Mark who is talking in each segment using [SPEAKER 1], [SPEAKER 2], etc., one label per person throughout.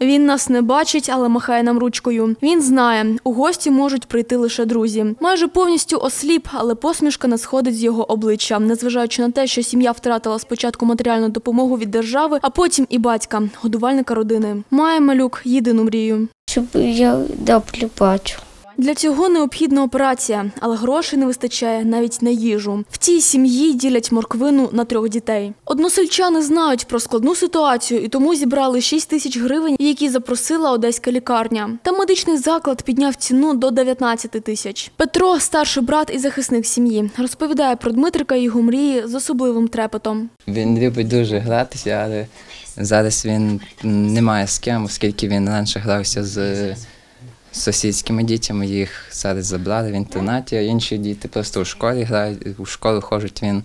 [SPEAKER 1] Він нас не бачить, але махає нам ручкою. Він знає, у гості можуть прийти лише друзі. Майже повністю осліп, але посмішка не сходить з його обличчя, незважаючи на те, що сім'я втратила спочатку матеріальну допомогу від держави, а потім і батька, годувальника родини. Має малюк єдину мрію.
[SPEAKER 2] щоб я добре бачу.
[SPEAKER 1] Для цього необхідна операція, але грошей не вистачає навіть на їжу. В цій сім'ї ділять морквину на трьох дітей. Односельчани знають про складну ситуацію і тому зібрали 6 тисяч гривень, які запросила одеська лікарня. Та медичний заклад підняв ціну до 19 тисяч. Петро, старший брат і захисник сім'ї, розповідає про Дмитрика і його мрії з особливим трепетом.
[SPEAKER 3] Він любить дуже гратися, але зараз він не має з ким, оскільки він раніше грався з сусідськими дітями, їх зараз забрали в інтернаті, а інші діти просто у школі грають, у школу ходять, він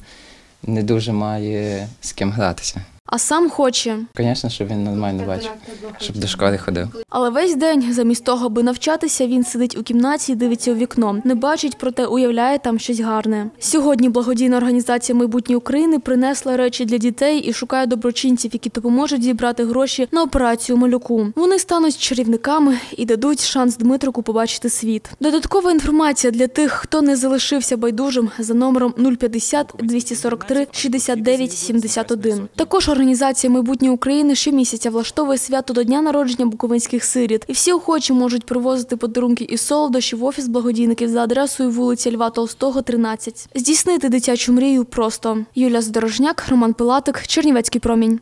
[SPEAKER 3] не дуже має з ким гратися.
[SPEAKER 1] А сам хоче.
[SPEAKER 3] Звісно, щоб він нормально бачив, щоб до школи ходив.
[SPEAKER 1] Але весь день, замість того, аби навчатися, він сидить у кімнаті і дивиться у вікно. Не бачить, проте уявляє там щось гарне. Сьогодні благодійна організація майбутнє України принесла речі для дітей і шукає доброчинців, які допоможуть зібрати гроші на операцію малюку. Вони стануть чарівниками і дадуть шанс Дмитрику побачити світ. Додаткова інформація для тих, хто не залишився байдужим за номером 050 243 69 71. Також організація майбутнє України щомісяця влаштовує свято до дня народження буковинських сиріт. І всі охочі можуть привозити подарунки і солодощі в офіс благодійників за адресою вулиця Льва Толстого, 13. Здійснити дитячу мрію просто. Юля Здорожняк, Роман Пилатик, Чернівецький промінь.